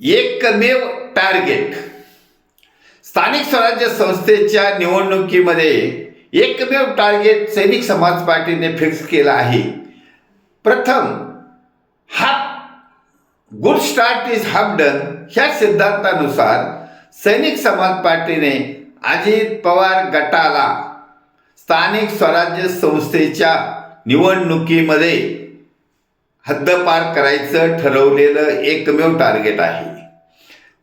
एकमेव टार्गेट. स्थानिक स्वराज्य संस्थेच्या निवडणुकीमध्ये एकमेव टार्गेट सैनिक समाज पार्टीने फिक्स केलं आहे. प्रथम half good start is half done ह्या सिद्धांतानुसार सैनिक समाज पार्टीने अजित पवार गटाला स्थानिक स्वराज्य संस्थेच्या निवडणुकीमध्ये हद्दपार करायचं ठरवलेलं एकमेव टार्गेट आहे.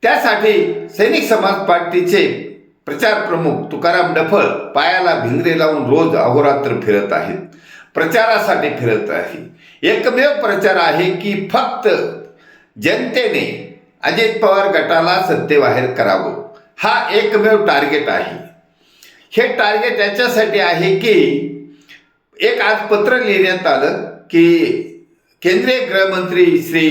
त्यासाठी सैनिक समाज पार्टीचे प्रचार प्रमुख तुकाराम डफळ पायाला भिंगरे लावून रोज अहोरात्र फिरत आहेत. प्रचारासाठी फिरत आहे. एकमेव प्रचार आहे की फक्त जनतेने अजित पवार गटाला सत्तेबाहेर करावं. हा एकमेव टार्गेट आहे. हे टार्गेट याच्यासाठी आहे की एक आज पत्र लिहिण्यात आलं की केंद्रीय गृहमंत्री श्री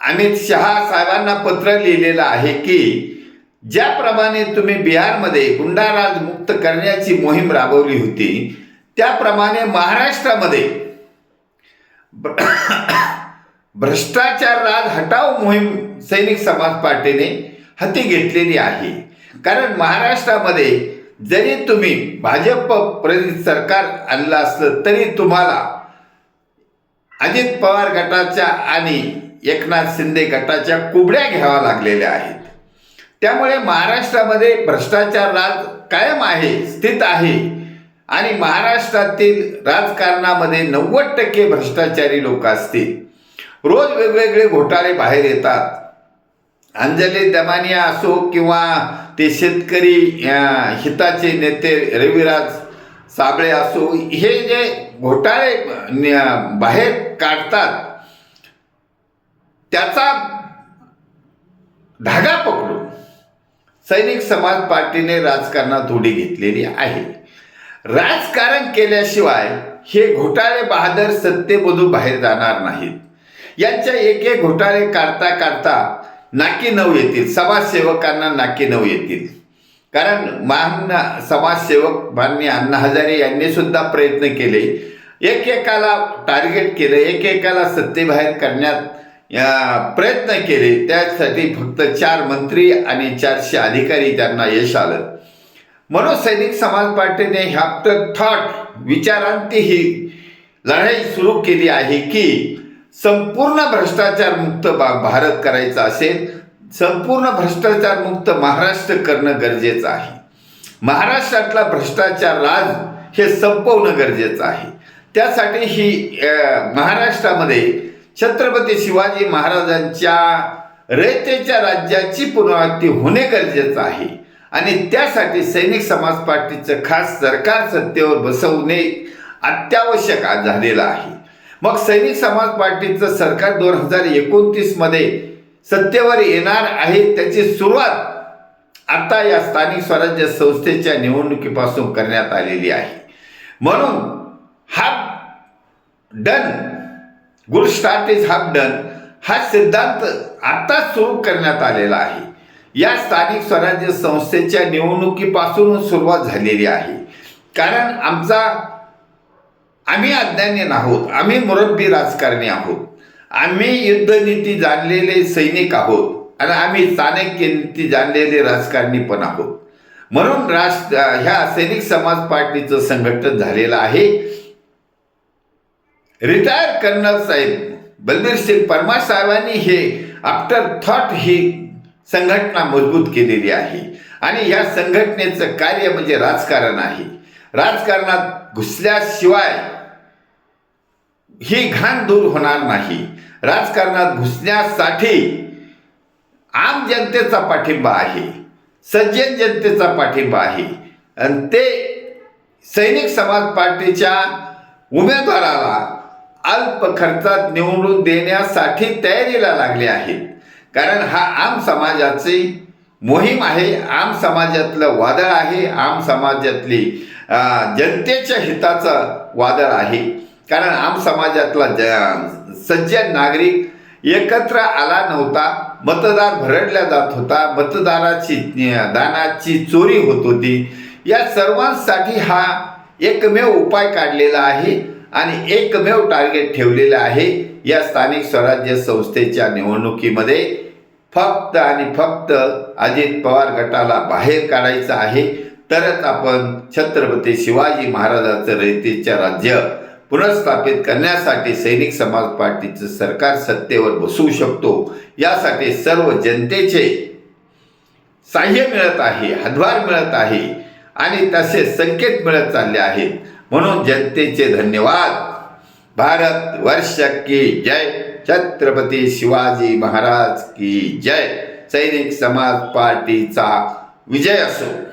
अमित शहा साहेबांना पत्र लिहिलेलं आहे की ज्याप्रमाणे तुम्ही बिहारमध्ये गुंडाराज मुक्त करण्याची मोहीम राबवली होती त्याप्रमाणे महाराष्ट्रामध्ये भ्रष्टाचार राज हटाव मोहीम सैनिक समाज पार्टीने हाती घेतलेली आहे. कारण महाराष्ट्रामध्ये जरी तुम्ही भाजप प्रेरित सरकार आणलं असलं तरी तुम्हाला अजित पवार गटाच्या आणि एकनाथ शिंदे गटाच्या कुबड्या घ्याव्या लागलेल्या आहेत. त्यामुळे महाराष्ट्रामध्ये भ्रष्टाचार राज कायम आहे स्थित आहे. आणि महाराष्ट्रातील राजकारणामध्ये नव्वद टक्के भ्रष्टाचारी लोक असतील. रोज वेगवेगळे घोटाळे बाहेर येतात. अंजली दमानिया असो किंवा ते शेतकरी हिताचे नेते रविराज साबळे असो हे जे घोटाळे बाहेर काढतात त्याचा धागा पकडून सैनिक समाज पार्टीने राजकारणात उडी घेतलेली आहे. राजकारण केल्याशिवाय हे घोटाळे बहादर सत्तेमधून बाहेर जाणार नाहीत. यांच्या एक एक घोटाळे काढता काढता नाकी नऊ येतील समाजसेवकांना नाकी नऊ येतील. कारण महान समाजसेवक मान्य अण्णा हजारे यांनी सुद्धा प्रयत्न केले. एकेकाला टार्गेट केलं एकेकाला सत्तेबाहेर करण्यात प्रयत्न केले. त्यासाठी फक्त चार मंत्री आणि चारशे अधिकारी त्यांना यश आलं. म्हणून सैनिक समाज पार्टीने आफ्टर थॉट विचारांती ही लढाई सुरू केली आहे की संपूर्ण भ्रष्टाचार मुक्त भारत करायचा असेल संपूर्ण भ्रष्टाचारमुक्त महाराष्ट्र करणं गरजेचं आहे. महाराष्ट्रातला भ्रष्टाचार राज हे संपवणं गरजेचं आहे. त्यासाठी ही महाराष्ट्रामध्ये छत्रपती शिवाजी महाराजांच्या रयतेच्या राज्याची पुनरावृत्ती होणे गरजेचं आहे. आणि त्यासाठी सैनिक समाज पार्टीचं खास सरकार सत्तेवर बसवणे अत्यावश्यक आज झालेलं आहे. मग सैनिक समाज पार्टीचं सरकार दोन हजार एकोणतीसमध्ये सत्तेवर येणार आहे त्याची सुरुवात आता या स्थानिक स्वराज्य संस्थेच्या निवडणुकीपासून करण्यात आलेली आहे. म्हणून हा done good start is half done हा सिद्धांत आताच सुरू करण्यात आलेला आहे. या स्थानिक स्वराज्य संस्थेच्या निवडणुकीपासून सुरुवात झालेली आहे. कारण आमचा आम्ही अज्ञानी आहोत आम्ही मुरब्बी राजकारणी आहोत. आम्ही युद्धनीती जाणलेले सैनिक आहोत आणि आम्ही चाणक्य नीती जाणलेले राजकारणी पण आहोत. म्हणून राष्ट्र ह्या सैनिक समाज पार्टीचं संघटन झालेलं आहे. रिटायर कर्नल साहेब बलबीर सिंग परमार साहेबांनी हे आफ्टर थॉट ही संघटना मजबूत केलेली आहे. आणि या संघटनेचं कार्य म्हणजे राजकारण आहे. राजकारणात घुसल्याशिवाय ही घाण दूर होणार नाही. राजकारणात घुसण्यासाठी आम जनतेचा पाठिंबा आहे सज्जन जनतेचा पाठिंबा आहे. आणि ते सैनिक समाज पार्टीच्या उमेदवाराला अल्प खर्चात निवडून देण्यासाठी तयारीला लागले आहेत. कारण हा आम समाजाची मोहीम आहे आम समाजातलं वादळ आहे आम समाजातली जनतेच्या हिताचं वादळ आहे. कारण आम समाजातला ज सज्जन नागरिक एकत्र आला नव्हता मतदार भरडला जात होता मतदाराची दानाची चोरी होत होती. या सर्वांसाठी हा एकमेव उपाय काढलेला आहे आणि एकमेव टार्गेट ठेवलेलं आहे या स्थानिक स्वराज्य संस्थेच्या निवडणुकीमध्ये. फक्त आणि फक्त अजित पवार गटाला बाहेर काढायचं आहे. तरच आपण छत्रपती शिवाजी महाराजांचं रयतेच्या राज्य पुनर्स्थापित करण्यासाठी सैनिक समाज पार्टीचं सरकार सत्तेवर बसवू शकतो. यासाठी सर्व जनतेचे साह्य मिळत आहे हातभार मिळत आहे आणि तसे संकेत मिळत चालले आहेत. म्हणून जनतेचे धन्यवाद. भारत वर्ष की जय. छत्रपती शिवाजी महाराज की जय. सैनिक समाज पार्टीचा विजय असो.